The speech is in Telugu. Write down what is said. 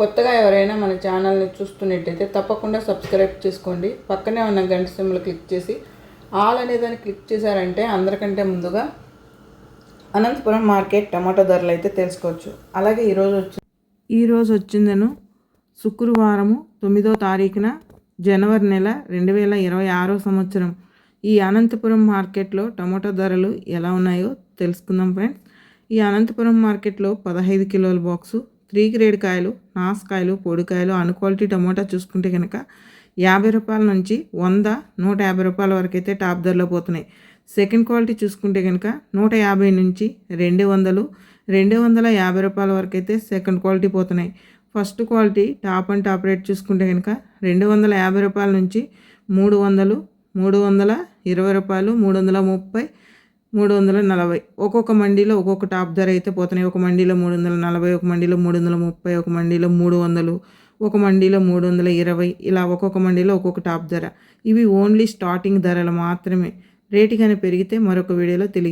కొత్తగా ఎవరైనా మన ఛానల్ని చూస్తున్నట్టయితే తప్పకుండా సబ్స్క్రైబ్ చేసుకోండి. పక్కనే ఉన్న గంట సింబల్ క్లిక్ చేసి ఆల్ అనే దాన్ని క్లిక్ చేశారంటే అందరికంటే ముందుగా అనంతపురం మార్కెట్ టమాటో ధరలు అయితే తెలుసుకోవచ్చు. అలాగే ఈరోజు వచ్చి ఈరోజు వచ్చిందను శుక్రవారము తొమ్మిదో తారీఖున జనవరి నెల రెండు వేల ఇరవై ఆరో సంవత్సరం. ఈ అనంతపురం మార్కెట్లో టమాటో ధరలు ఎలా ఉన్నాయో తెలుసుకుందాం ఫ్రెండ్స్. ఈ అనంతపురం మార్కెట్లో పదహైదు కిలోల బాక్సు త్రీ గ్రేడ్ కాయలు నాసుకాయలు పొడికాయలు అన్క్వాలిటీ టమోటా చూసుకుంటే కనుక యాభై రూపాయల నుంచి వంద నూట యాభై రూపాయల వరకు అయితే టాప్ ధరలో పోతున్నాయి. సెకండ్ క్వాలిటీ చూసుకుంటే కనుక నూట యాభై నుంచి రెండు వందలు రెండు వందల యాభై రూపాయల వరకు అయితే సెకండ్ క్వాలిటీ పోతున్నాయి. First quality top and top rate చూసుకుంటే కనుక రెండు వందల యాభై రూపాయల నుంచి మూడు వందలు మూడు వందల ఇరవై రూపాయలు మూడు వందల ముప్పై మూడు వందల నలభై. ఒక్కొక్క మండీలో ఒక్కొక్క టాప్ ధర అయితే పోతున్నాయి. ఒక మండీలో మూడు వందల నలభై ఒక మండీలో మూడు వందల ముప్పై ఒక మండీలో మూడు వందలు ఒక మండీలో మూడు వందల ఇరవై. ఇలా ఒక్కొక్క మండీలో ఒక్కొక్క టాప్ ధర. ఇవి ఓన్లీ స్టార్టింగ్ ధరలు మాత్రమే. రేటు కానీ పెరిగితే మరొక వీడియోలో తెలియ